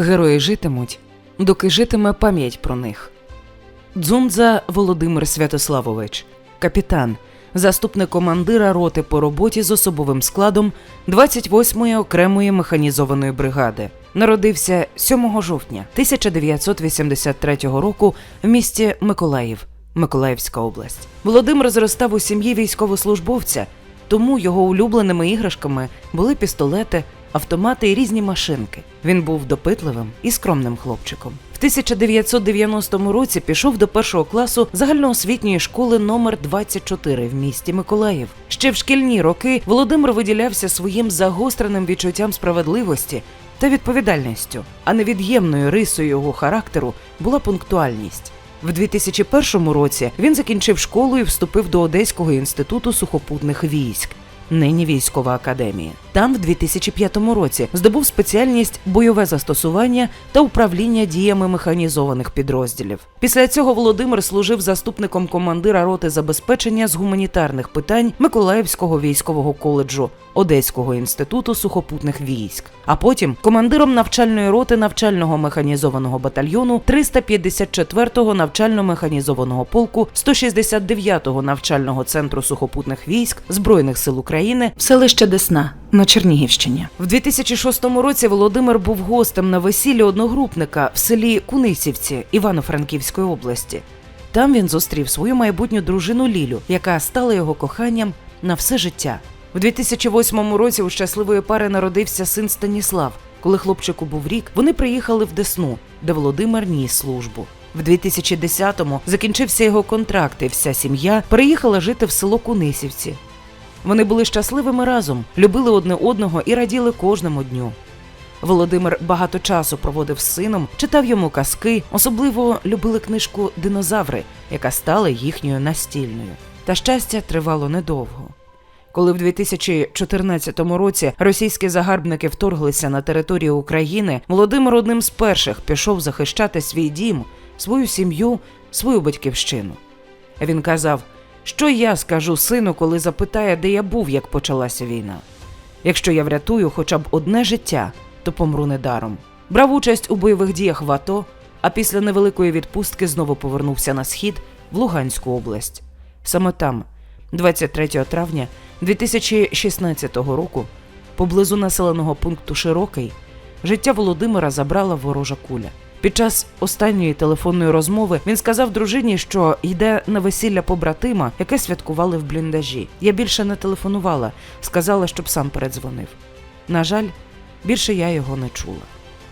Герої житимуть, доки житиме пам'ять про них. Дзундза Володимир Святославович, капітан, заступник командира роти по роботі з особовим складом 28-ї окремої механізованої бригади. Народився 7 жовтня 1983 року в місті Миколаїв, Миколаївська область. Володимир зростав у сім'ї військовослужбовця, тому його улюбленими іграшками були пістолети, автомати і різні машинки. Він був допитливим і скромним хлопчиком. В 1990 році пішов до першого класу загальноосвітньої школи номер 24 в місті Миколаїв. Ще в шкільні роки Володимир виділявся своїм загостреним відчуттям справедливості та відповідальністю, а невід'ємною рисою його характеру була пунктуальність. В 2001 році він закінчив школу і вступив до Одеського інституту сухопутних військ, нині військова академія. Там в 2005 році здобув спеціальність бойове застосування та управління діями механізованих підрозділів. Після цього Володимир служив заступником командира роти забезпечення з гуманітарних питань Миколаївського військового коледжу Одеського інституту сухопутних військ, а потім командиром навчальної роти навчального механізованого батальйону 354-го навчально-механізованого полку 169-го навчального центру сухопутних військ Збройних сил України в селище Десна на Чернігівщині. В 2006 році Володимир був гостем на весіллі одногрупника в селі Кунисівці Івано-Франківської області. Там він зустрів свою майбутню дружину Лілю, яка стала його коханням на все життя. У 2008 році у щасливої пари народився син Станіслав. Коли хлопчику був рік, вони приїхали в Десну, де Володимир ніс службу. В 2010-му закінчився його контракт, і вся сім'я переїхала жити в село Кунисівці. Вони були щасливими разом, любили одне одного і раділи кожному дню. Володимир багато часу проводив з сином, читав йому казки, особливо любили книжку Динозаври, яка стала їхньою настільною. Та щастя тривало недовго. Коли в 2014 році російські загарбники вторглися на територію України, Володимир одним з перших пішов захищати свій дім, свою сім'ю, свою батьківщину. Він казав: що я скажу сину, коли запитає, де я був, як почалася війна. Якщо я врятую хоча б одне життя, то помру недаром. Брав участь у бойових діях в АТО, а після невеликої відпустки знову повернувся на схід в Луганську область. Саме там, 23 травня 2016 року, поблизу населеного пункту Широкий, життя Володимира забрала ворожа куля. Під час останньої телефонної розмови він сказав дружині, що йде на весілля побратима, яке святкували в бліндажі. Я більше не телефонувала, сказала, щоб сам передзвонив. На жаль, більше я його не чула.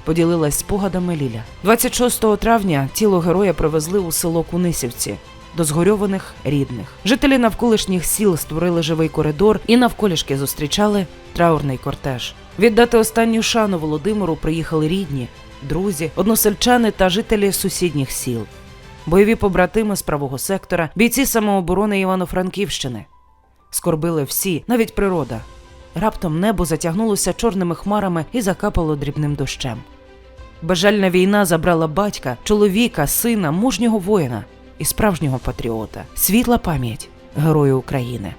Поділилась спогадами Ліля. 26 травня тіло героя привезли у село Кунисівці до згорьованих рідних. Жителі навколишніх сіл створили живий коридор і навколішки зустрічали траурний кортеж. Віддати останню шану Володимиру приїхали рідні, друзі, односельчани та жителі сусідніх сіл, бойові побратими з правого сектора, бійці самооборони Івано-Франківщини. Скорбили всі, навіть природа. Раптом небо затягнулося чорними хмарами і закапало дрібним дощем. Бажальна війна забрала батька, чоловіка, сина, мужнього воїна і справжнього патріота. Світла пам'ять Герою України.